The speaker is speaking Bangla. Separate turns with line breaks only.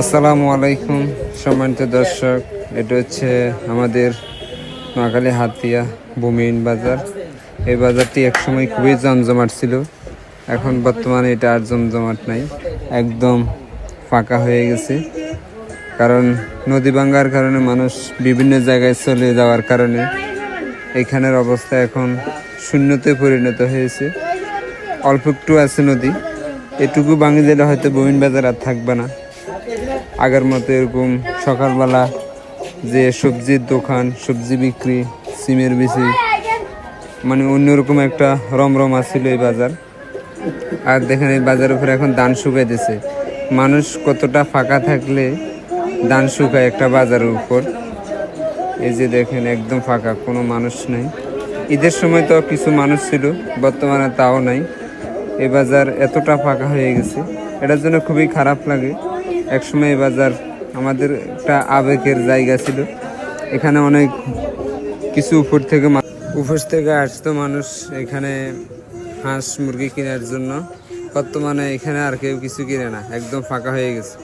আসসালামু আলাইকুম, সম্মানিত দর্শক। এটা হচ্ছে আমাদের নোয়াখালী হাতিয়া বুমিন বাজার। এই বাজারটি একসময় খুবই জমজমাট ছিল। এখন বর্তমানে এটা আর জমজমাট নাই। একদম ফাঁকা হয়ে গেছে। কারণ নদী ভাঙ্গার কারণে মানুষ বিভিন্ন জায়গায় চলে যাওয়ার কারণে এখানের অবস্থা এখন শূন্যতে পরিণত হয়েছে। অল্প একটু আছে নদী। এটুকু ভাঙে দিলে হয়তো বমিন বাজার আর থাকবে না। আগের মতো এরকম সকালবেলা যে সবজির দোকান, সবজি বিক্রি, সিমের বিচি মানে অন্যরকম একটা রমরমা ছিল এই বাজার। আর দেখেন এই বাজারের উপরে এখন ধান শুকাই দিছে। মানুষ কতটা ফাঁকা থাকলে ধান শুকায় একটা বাজারের উপর। এই যে দেখেন, একদম ফাঁকা, কোনো মানুষ নেই। ঈদের সময় তো কিছু মানুষ ছিল, বর্তমানে তাও নাই। এ বাজার এতটা ফাঁকা হয়ে গেছে। এটার জন্য খুবই খারাপ লাগে। একসময় বাজার আমাদের একটা আবেগের জায়গা ছিল। এখানে অনেক কিছু উপর থেকে উপর থেকে আসতো মানুষ এখানে হাঁস মুরগি কেনার জন্য। বর্তমানে এখানে আর কেউ কিছু কিনে না, একদম ফাঁকা হয়ে গেছে।